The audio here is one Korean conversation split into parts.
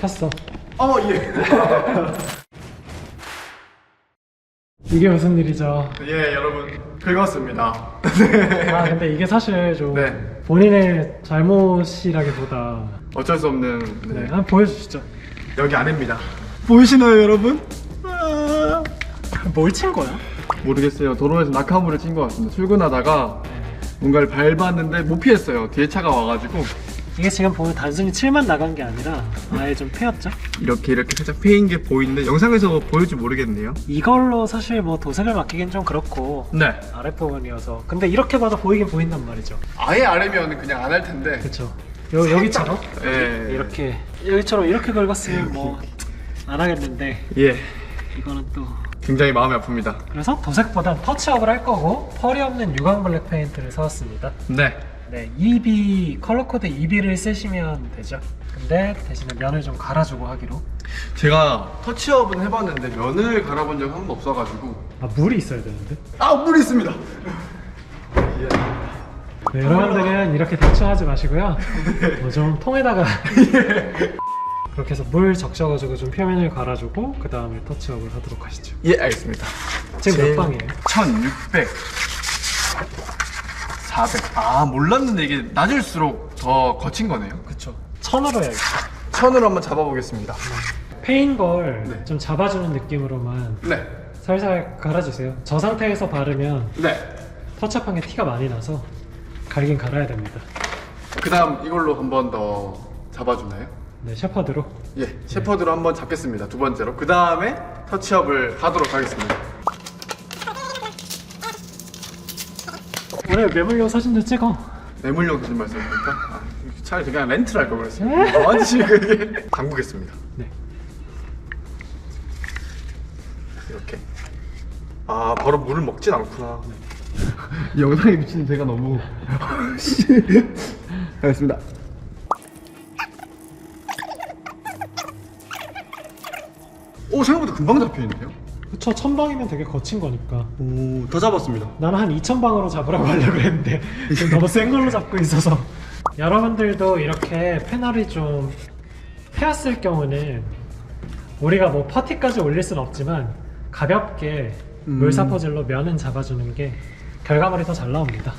켰어. 어 예. 이게 무슨 일이죠? 예 여러분 긁었습니다. 아 근데 이게 사실 좀 네. 본인의 잘못이라기보다 어쩔 수 없는 네, 네. 한번 보여주시죠. 여기 아래입니다. 보이시나요 여러분? 뭘친 거야? 모르겠어요. 도로에서 낙하물을 친것 같습니다. 출근하다가 뭔가를 밟았는데 못 피했어요. 뒤에 차가 와가지고 이게 지금 보면 단순히 7만 나간 게 아니라 아예 좀 패였죠? 이렇게 이렇게 살짝 패인 게 보이는데 영상에서 보일지 모르겠네요. 이걸로 사실 뭐 도색을 맡기긴 좀 그렇고 네. 아랫부분이어서 근데 이렇게 봐도 보이긴 보인단 말이죠. 아예 아래면 그냥 안 할 텐데. 그쵸? 요, 여기처럼 예. 이렇게 여기처럼 이렇게 긁었으면 뭐 안 하겠는데 예. 이거는 또 굉장히 마음이 아픕니다. 그래서 도색보단 터치업을 할 거고 펄이 없는 유광 블랙 페인트를 사왔습니다. 네. 네, EB 컬러 코드 EB를 쓰시면 되죠. 근데 대신에 면을 좀 갈아주고 하기로. 제가 터치업은 해봤는데 면을 갈아본 적한 번도 없어가지고 아 물이 있어야 되는데. 아 물이 있습니다. 네, 여러분들은 이렇게 대충 하지 마시고요. 뭐좀 통에다가 그렇게 해서 물 적셔가지고 좀 표면을 갈아주고 그 다음에 터치업을 하도록 하시죠. 예 알겠습니다. 지금 제- 몇 방이에요? 1600 400. 아 몰랐는데 이게 낮을수록 더 거친 거네요. 그쵸. 천으로 해야겠다. 천으로 한번 잡아보겠습니다. 페인 걸 네. 좀 잡아주는 느낌으로만 네. 살살 갈아주세요. 저 상태에서 바르면 네. 터치업한 게 티가 많이 나서 갈긴 갈아야 됩니다. 그다음 이걸로 한번 더 잡아주나요? 네, 셰퍼드로. 예. 셰퍼드로 한번 잡겠습니다. 두 번째로. 그 다음에 터치업을 하도록 하겠습니다. 오늘 매물용 사진도 찍어. 매물용 사진 말씀입니까? 아, 차라리 그냥 렌트를 할걸 그랬어요. 완전 그게 담그겠습니다. 네. 이렇게. 아 바로 물을 먹진 않구나. 이 영상에 비치는 제가 너무. 알겠습니다. 오 생각보다 금방 잡히는데요? 그쵸, 천방이면 되게 거친 거니까. 오 더 잡았습니다. 나는 한 2,000방으로 잡으라고 하려고 했는데 지금 너무 센 걸로 잡고 있어서 여러분들도 이렇게 패널이 좀 패였을 경우는 우리가 뭐 파티까지 올릴 순 없지만 가볍게 음. 물사포질로 면은 잡아주는 게 결과물이 더 잘 나옵니다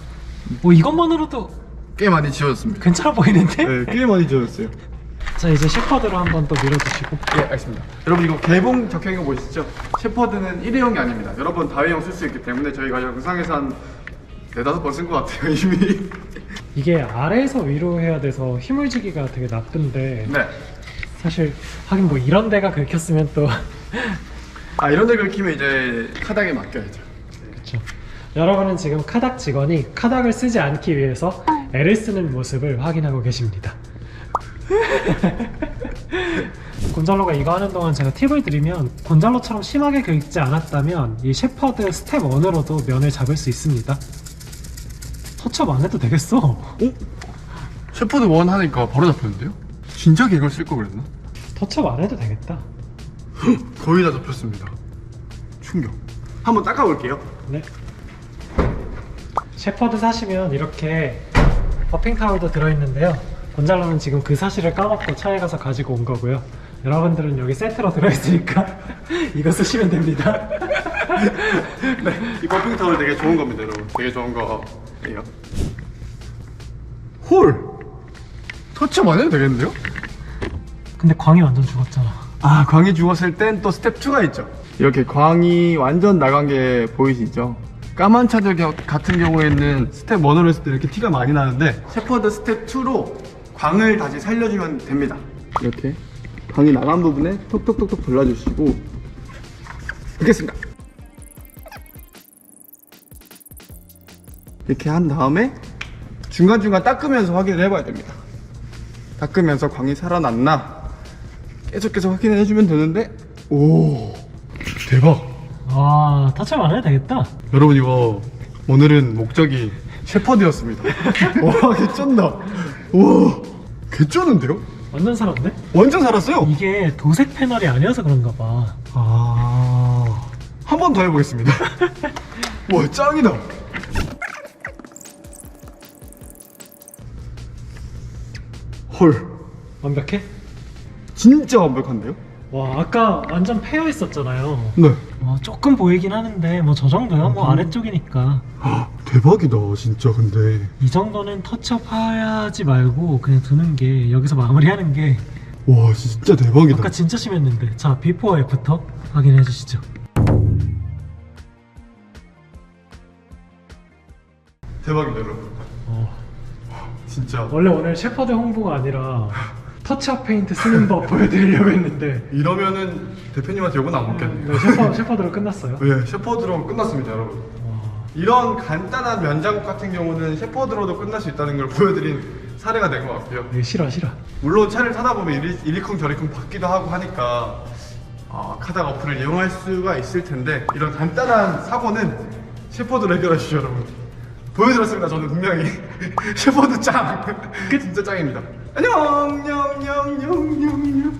뭐 이것만으로도 꽤 많이 지워졌습니다. 괜찮아 보이는데? 네, 꽤 많이 지워졌어요. 자 이제 셰퍼드로 한번 또 밀어주시고 예, 알겠습니다. 여러분 이거 개봉 적혀 있는 거 보이시죠? 셰퍼드는 일회용이 아닙니다. 여러분 다회용 쓸 수 있기 때문에 저희가 영상에서 한 네다섯 번 쓴 것 같아요 이미. 이게 아래에서 위로 해야 돼서 힘을 주기가 되게 나쁜데 네. 사실 하긴 뭐 이런 데가 긁혔으면 또 아 이런 데 긁히면 이제 카닥에 맡겨야죠. 그렇죠. 여러분은 지금 카닥 직원이 카닥을 쓰지 않기 위해서 애를 쓰는 모습을 확인하고 계십니다. 곤잘로가 이거 하는 동안 제가 팁을 드리면 곤잘로처럼 심하게 긁지 않았다면 이 셰퍼드 스텝 1으로도 면을 잡을 수 있습니다. 터치업 안 해도 되겠어. 오? 셰퍼드 원 하니까 바로 잡혔는데요? 진짜 이걸 쓸 거 그랬나? 터치업 안 해도 되겠다. 거의 다 잡혔습니다. 충격. 한번 닦아볼게요. 네. 셰퍼드 사시면 이렇게 버핑 타월도 들어있는데요. 곤잘로는 지금 그 사실을 까먹고 차에 가서 가지고 온 거고요. 여러분들은 여기 세트로 들어있으니까 이거 쓰시면 됩니다. 네, 이 버핑 타월 되게 좋은 겁니다, 여러분. 되게 좋은 거예요. 홀! 터치업 안 해도 되겠는데요? 근데 광이 완전 죽었잖아. 아 광이 죽었을 땐 또 스텝 2가 있죠 이렇게 광이 완전 나간 게 보이시죠 까만 차들 겨- 같은 경우에는 스텝 1으로 했을 때 이렇게 티가 많이 나는데 셰퍼드 스텝 2로 광을 다시 살려주면 됩니다. 이렇게 광이 나간 부분에 톡톡톡톡 돌려주시고 뵙겠습니다. 이렇게 한 다음에 중간중간 닦으면서 확인을 해봐야 됩니다. 닦으면서 광이 살아났나? 계속 계속 확인해 해주면 되는데 오 대박. 와, 안 해도 되겠다. 여러분 이거 오늘은 목적이 셰퍼드였습니다. 와 개쩐다 와 개쩌는데요? 완전 살았네? 완전 살았어요 이게 도색 패널이 아니어서 그런가 봐. 아 한 번 더 해보겠습니다 와 짱이다 헐 완벽해? 진짜 완벽한데요? 와 아까 완전 패여 있었잖아요. 네. 어, 조금 보이긴 하는데 뭐 저 정도야 뭐 아래쪽이니까 대박이다 진짜 근데. 이 정도는 터치업 하지 말고 그냥 두는 게 여기서 마무리하는 게 와 진짜 대박이다. 아까 진짜 심했는데. 자 비포 애프터 확인해 주시죠. 대박이다 여러분. 어, 진짜. 원래 오늘 셰퍼드 홍보가 아니라 터치업 페인트 쓰는 법 보여드리려고 했는데. 이러면은 대표님한테 욕은 안 먹겠네요 네, 셰퍼, 셰퍼드로 끝났어요. 네 셰퍼드로 끝났습니다 여러분. 와, 이런 간단한 면장국 같은 경우는 셰퍼드로도 끝날 수 있다는 걸 보여드린 사례가 된 것 같고요. 이거 싫어 싫어. 물론 차를 타다 보면 이리, 이리쿵 저리쿵 받기도 하고 하니까 아, 카닥 어플을 이용할 수가 있을 텐데 이런 간단한 사고는 셰퍼드로 해결하시죠 여러분. 보여드렸습니다 저는 분명히. 셰퍼드 짱! 진짜 짱입니다. 안녕! 냠냠냠냠